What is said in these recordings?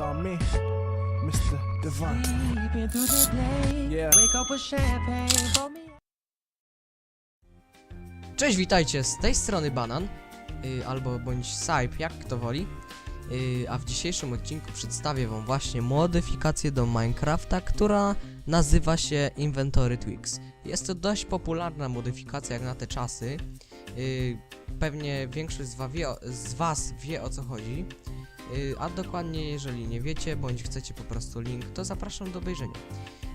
call me Mr. Yeah. Cześć, witajcie, z tej strony Banan, y, albo bądź Saip, jak kto woli. Y, a w dzisiejszym odcinku przedstawię wam właśnie modyfikację do Minecrafta, która nazywa się Inventory Tweaks. Jest to dość popularna modyfikacja jak na te czasy. Y, pewnie większość z, wie, z was wie o co chodzi. Y, a dokładnie jeżeli nie wiecie, bądź chcecie po prostu link, to zapraszam do obejrzenia.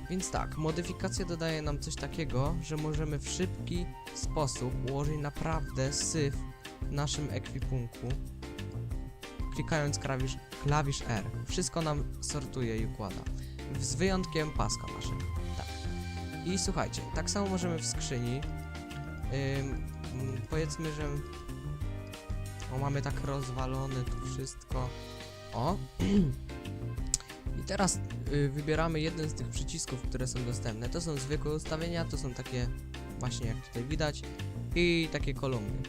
Więc tak, modyfikacja dodaje nam coś takiego, że możemy w szybki sposób ułożyć naprawdę syf w naszym ekwipunku, klikając klawisz, klawisz R. Wszystko nam sortuje i układa, z wyjątkiem paska naszego. Tak. I słuchajcie, tak samo możemy w skrzyni, mm, powiedzmy, że mamy tak rozwalone tu wszystko. O! I teraz y, wybieramy jeden z tych przycisków, które są dostępne. To są zwykłe ustawienia, to są takie właśnie jak tutaj widać i takie kolumny.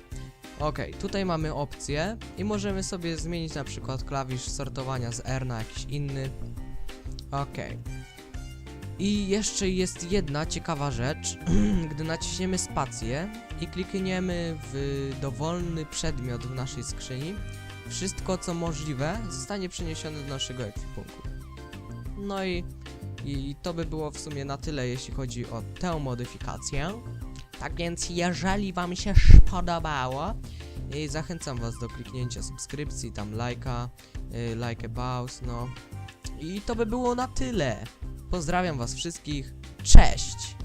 Ok, tutaj mamy opcje i możemy sobie zmienić na przykład klawisz sortowania z R na jakiś inny. Ok. I jeszcze jest jedna ciekawa rzecz. Gdy naciśniemy spację i klikniemy w dowolny przedmiot w naszej skrzyni, wszystko co możliwe zostanie przeniesione do naszego ekwipunku. No i, i to by było w sumie na tyle, jeśli chodzi o tę modyfikację. Tak więc, jeżeli Wam się podobało, y, zachęcam Was do kliknięcia subskrypcji, tam lajka, y, like about, no. I to by było na tyle. Pozdrawiam Was wszystkich. Cześć!